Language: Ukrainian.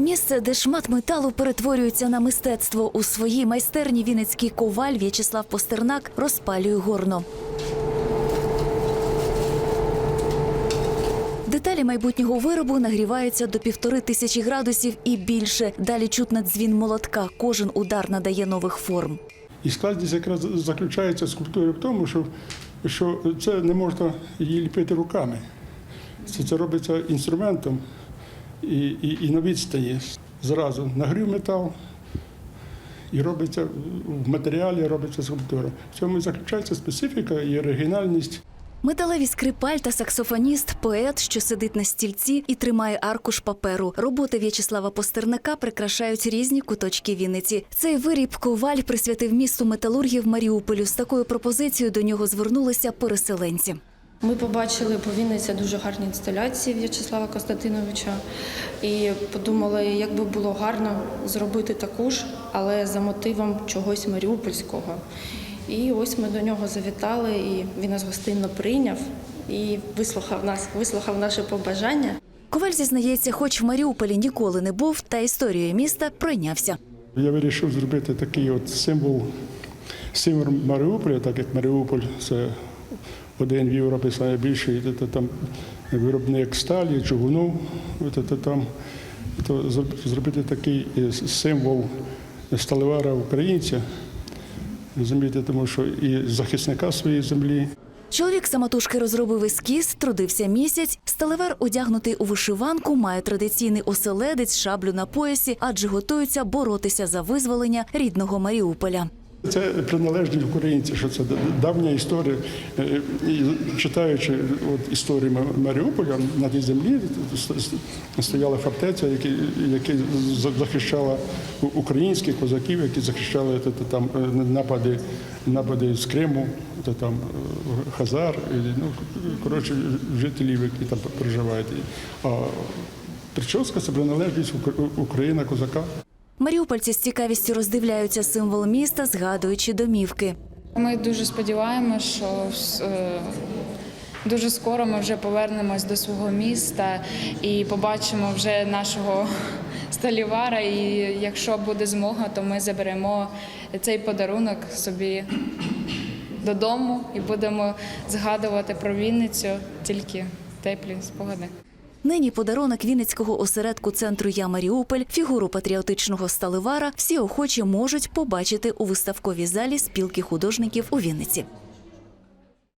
Місце, де шмат металу перетворюється на мистецтво. У своїй майстерні вінницький коваль В'ячеслав Постернак розпалює горно. Деталі майбутнього виробу нагріваються до півтори тисячі градусів і більше. Далі чутно дзвін молотка. Кожен удар надає нових форм. І складність якраз заключається скульптури в тому, що, що це не можна її ліпити руками. Це, це робиться інструментом і, і, і на відстані. Зразу нагрів метал і робиться в матеріалі робиться скульптура. В цьому і заключається специфіка і оригінальність. Металеві скрипаль та саксофоніст, поет, що сидить на стільці і тримає аркуш паперу. Роботи В'ячеслава Постернака прикрашають різні куточки Вінниці. Цей виріб коваль присвятив місту металургів Маріуполю. З такою пропозицією до нього звернулися переселенці. Ми побачили по Вінниці дуже гарні інсталяції В'ячеслава Костянтиновича і подумали, як би було гарно зробити таку ж, але за мотивом чогось маріупольського. І ось ми до нього завітали, і він нас гостинно прийняв і вислухав нас, вислухав наше побажання. Коваль зізнається, хоч в Маріуполі ніколи не був, та історією міста пройнявся. Я вирішив зробити такий от символ, символ Маріуполя, так як Маріуполь це один в Європі найбільший там виробник сталі, чугуну. там, то зроб- зробити такий е, символ сталевара українця. Розумієте, тому що і захисника своєї землі. Чоловік самотужки розробив ескіз, трудився місяць. Сталевар, одягнутий у вишиванку, має традиційний оселедець, шаблю на поясі, адже готується боротися за визволення рідного Маріуполя. Це приналежність українців, що це давня історія. Е, І читаючи от історію Маріуполя на тій землі стояла фортеця, яка захищала українських козаків, які захищали там е, напади, напади з Криму, там е, Хазар, ну коротше, жителів, які там проживають. А прическа це приналежність Ук- Україна козака. Маріупольці з цікавістю роздивляються символ міста, згадуючи домівки. Ми дуже сподіваємося, що е, дуже скоро ми вже повернемось до свого міста і побачимо вже нашого сталівара. І якщо буде змога, то ми заберемо цей подарунок собі додому і будемо згадувати про Вінницю тільки теплі спогади. Нині подарунок Вінницького осередку центру Я Маріуполь, фігуру патріотичного сталевара всі охочі можуть побачити у виставковій залі спілки художників у Вінниці.